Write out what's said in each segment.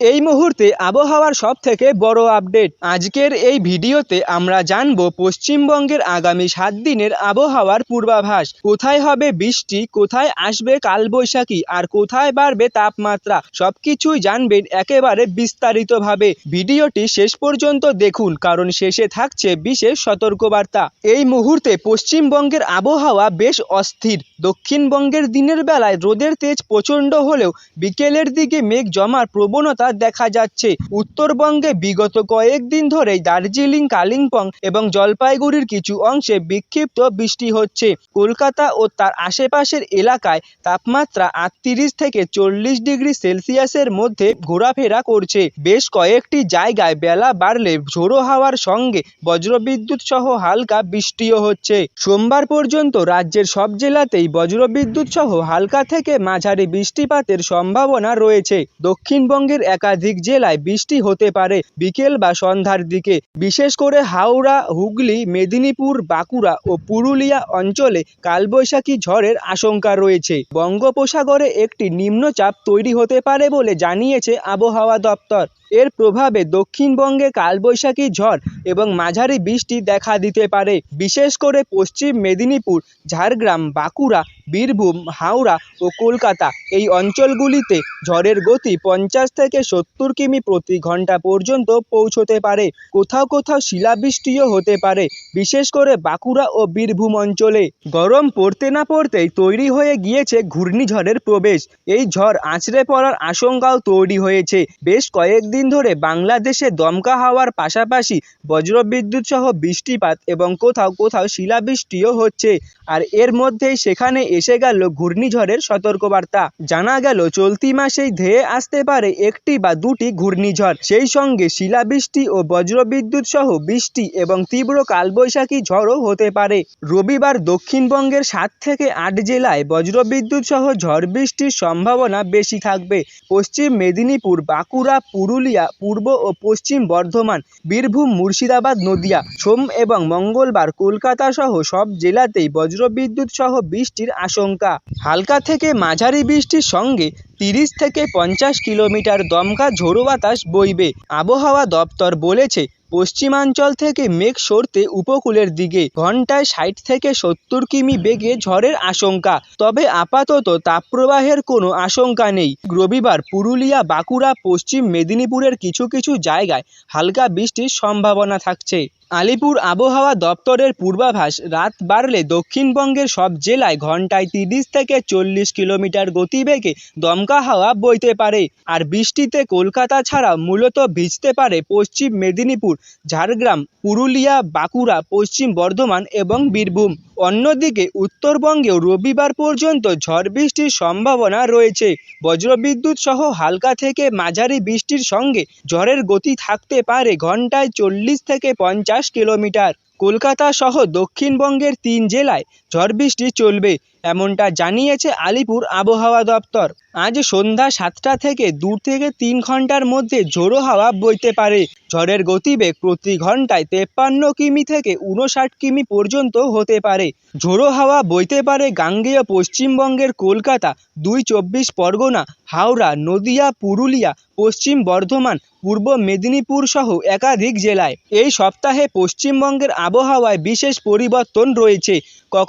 এই মুহূর্তে আবহাওয়ার সব থেকে বড় আপডেট। আজকের এই ভিডিওতে আমরা জানব পশ্চিমবঙ্গের আগামী সাত দিনের আবহাওয়ার পূর্বাভাস। কোথায় হবে বৃষ্টি, কোথায় আসবে কালবৈশাখী, আর কোথায় বাড়বে তাপমাত্রা? সবকিছুই জানবেন একেবারে বিস্তারিতভাবে। ভিডিওটি শেষ পর্যন্ত দেখুন, কারণ শেষে থাকছে বিশেষ সতর্কবার্তা। এই মুহূর্তে পশ্চিমবঙ্গের আবহাওয়া বেশ অস্থির। দক্ষিণবঙ্গের দিনের বেলায় রোদের তেজ প্রচণ্ড হলেও বিকেলের দিকে মেঘ জমার প্রবণতা দেখা যাচ্ছে। উত্তরবঙ্গে বিগত কয়েকদিন ধরেই দার্জিলিং, কালিম্পং এবং জলপাইগুড়ির কিছু অংশে বিক্ষিপ্ত বৃষ্টি হচ্ছে। কলকাতা ও তার আশেপাশের এলাকায় তাপমাত্রা আটত্রিশ থেকে চল্লিশ ডিগ্রি সেলসিয়াসের মধ্যে ঘোরাফেরা করছে। বেশ কয়েকটি জায়গায় বেলা বাড়লে ঝোড়ো হাওয়ার সঙ্গে বজ্রবিদ্যুৎ সহ হালকা বৃষ্টিও হচ্ছে। সোমবার পর্যন্ত রাজ্যের সব জেলাতেই বজ্রবিদ্যুৎ সহ হালকা থেকে মাঝারি বৃষ্টিপাতের সম্ভাবনা রয়েছে। দক্ষিণবঙ্গের একাধিক জেলায় বৃষ্টি হতে পারে বিকেল বা সন্ধ্যার দিকে। বিশেষ করে হাওড়া, হুগলি, মেদিনীপুর, বাঁকুড়া ও পুরুলিয়া অঞ্চলে কালবৈশাখী ঝড়ের আশঙ্কা রয়েছে। বঙ্গোপসাগরে একটি নিম্নচাপ তৈরি হতে পারে বলে জানিয়েছে আবহাওয়া দপ্তর। এর প্রভাবে দক্ষিণবঙ্গে কালবৈশাখী ঝড় এবং মাঝারি বৃষ্টি দেখা দিতে পারে। বিশেষ করে পশ্চিম মেদিনীপুর, ঝাড়গ্রাম, বাঁকুড়া বীরভূম, হাওড়া ও কলকাতা এই অঞ্চলগুলিতে ঝড়ের গতি পঞ্চাশ থেকে সত্তর কিমি প্রতি ঘণ্টা পর্যন্ত পৌঁছতে পারে। কোথাও কোথাও শিলাবৃষ্টিও হতে পারে, বিশেষ করে বাঁকুড়া ও বীরভূম অঞ্চলে। গরম পড়তে না পড়তেই তৈরি হয়ে গিয়েছে ঘূর্ণিঝড়ের প্রবেশ। এই ঝড় আছড়ে পড়ার আশঙ্কাও তৈরি হয়েছে। বেশ কয়েকদিন ধরে বাংলাদেশে দমকা হাওয়ার পাশাপাশি বজ্রবিদ্যুৎ সহ বৃষ্টিপাত এবং কোথাও কোথাও শিলাবৃষ্টিও হচ্ছে। আর এর মধ্যেই সেখানে এসে গেল ঘূর্ণিঝড়ের সতর্কবার্তা। জানা গেল, চলতি মাসেই ধেয়ে আসতে পারে একটি বা দুটি ঘূর্ণিঝড়। সেই সঙ্গে শিলাবৃষ্টি ও বজ্রবিদ্যুৎ সহ বৃষ্টি এবং তীব্র কালবৈশাখী ঝড়ও হতে পারে। রবিবার দক্ষিণবঙ্গের সাত থেকে আট জেলায় বজ্রবিদ্যুৎ সহ ঝড় বৃষ্টির সম্ভাবনা বেশি থাকবে। পশ্চিম মেদিনীপুর, বাঁকুড়া, পুরুলিয়া, পূর্ব ও পশ্চিম বর্ধমান, বীরভূম, মুর্শিদাবাদ, নদিয়া, সোম এবং মঙ্গলবার কলকাতা সহ সব জেলাতেই বজ্রবিদ্যুৎ সহ বৃষ্টির আশঙ্কা। হালকা থেকে মাঝারি বৃষ্টির সঙ্গে তিরিশ থেকে পঞ্চাশ কিলোমিটার দমকা ঝোড়ো বাতাস বইবে। আবহাওয়া দপ্তর বলেছে, পশ্চিমাঞ্চল থেকে মেঘ সরতে উপকূলের দিকে ঘন্টায় ষাট থেকে সত্তর কিমি বেগে ঝড়ের আশঙ্কা। তবে আপাতত তাপপ্রবাহের কোনো আশঙ্কা নেই। রবিবার পুরুলিয়া, বাঁকুড়া, পশ্চিম মেদিনীপুরের কিছু কিছু জায়গায় হালকা বৃষ্টির সম্ভাবনা থাকছে। আলিপুর আবহাওয়া দপ্তরের পূর্বাভাস, রাত বাড়লে দক্ষিণবঙ্গের সব জেলায় ঘন্টায় তিরিশ থেকে চল্লিশ কিলোমিটার গতিবেগে দমকা হাওয়া বইতে পারে। আর বৃষ্টিতে কলকাতা ছাড়া মূলত ভিজতে পারে পশ্চিম মেদিনীপুর, ঝাড়গ্রাম, পুরুলিয়া, বাঁকুড়া, পশ্চিম বর্ধমান এবং বীরভূম। অন্যদিকে উত্তরবঙ্গেও রবিবার পর্যন্ত ঝড় বৃষ্টির সম্ভাবনা রয়েছে। বজ্রবিদ্যুৎ সহ হালকা থেকে মাঝারি বৃষ্টির সঙ্গে ঝড়ের গতি থাকতে পারে ঘন্টায় চল্লিশ থেকে পঞ্চাশ কিলোমিটার। কলকাতা সহ দক্ষিণবঙ্গের তিন জেলায় ঝড় বৃষ্টি চলবে, এমনটা জানিয়েছে আলিপুর আবহাওয়া দপ্তর। আজ সন্ধ্যা সাতটা থেকে দু থেকে তিন ঘণ্টার মধ্যে ঝোড়ো হাওয়া বইতে পারে। ঝড়ের গতিবেগ প্রতি ঘন্টায় তেপ্পান্ন কিমি থেকে উনষাট কিমি পর্যন্ত হতে পারে। ঝোড়ো হাওয়া বইতে পারে গাঙ্গেয় পশ্চিমবঙ্গের কলকাতা, দুই চব্বিশ পরগনা, হাওড়া, নদিয়া, পুরুলিয়া, পশ্চিম বর্ধমান, পূর্ব মেদিনীপুর সহ একাধিক জেলায়। এই সপ্তাহে পশ্চিমবঙ্গের আবহাওয়ায় বিশেষ পরিবর্তন রয়েছে।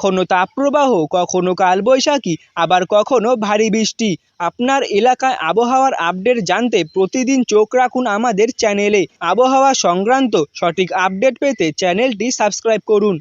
কখনো তাপপ্রবাহ, কখনো কালবৈশাখী, আবার কখনো ভারী বৃষ্টি। আপনার এলাকায় আবহাওয়ার আপডেট জানতে প্রতিদিন চোখ রাখুন আমাদের চ্যানেলে। আবহাওয়া সংক্রান্ত সঠিক আপডেট পেতে চ্যানেলটি সাবস্ক্রাইব করুন।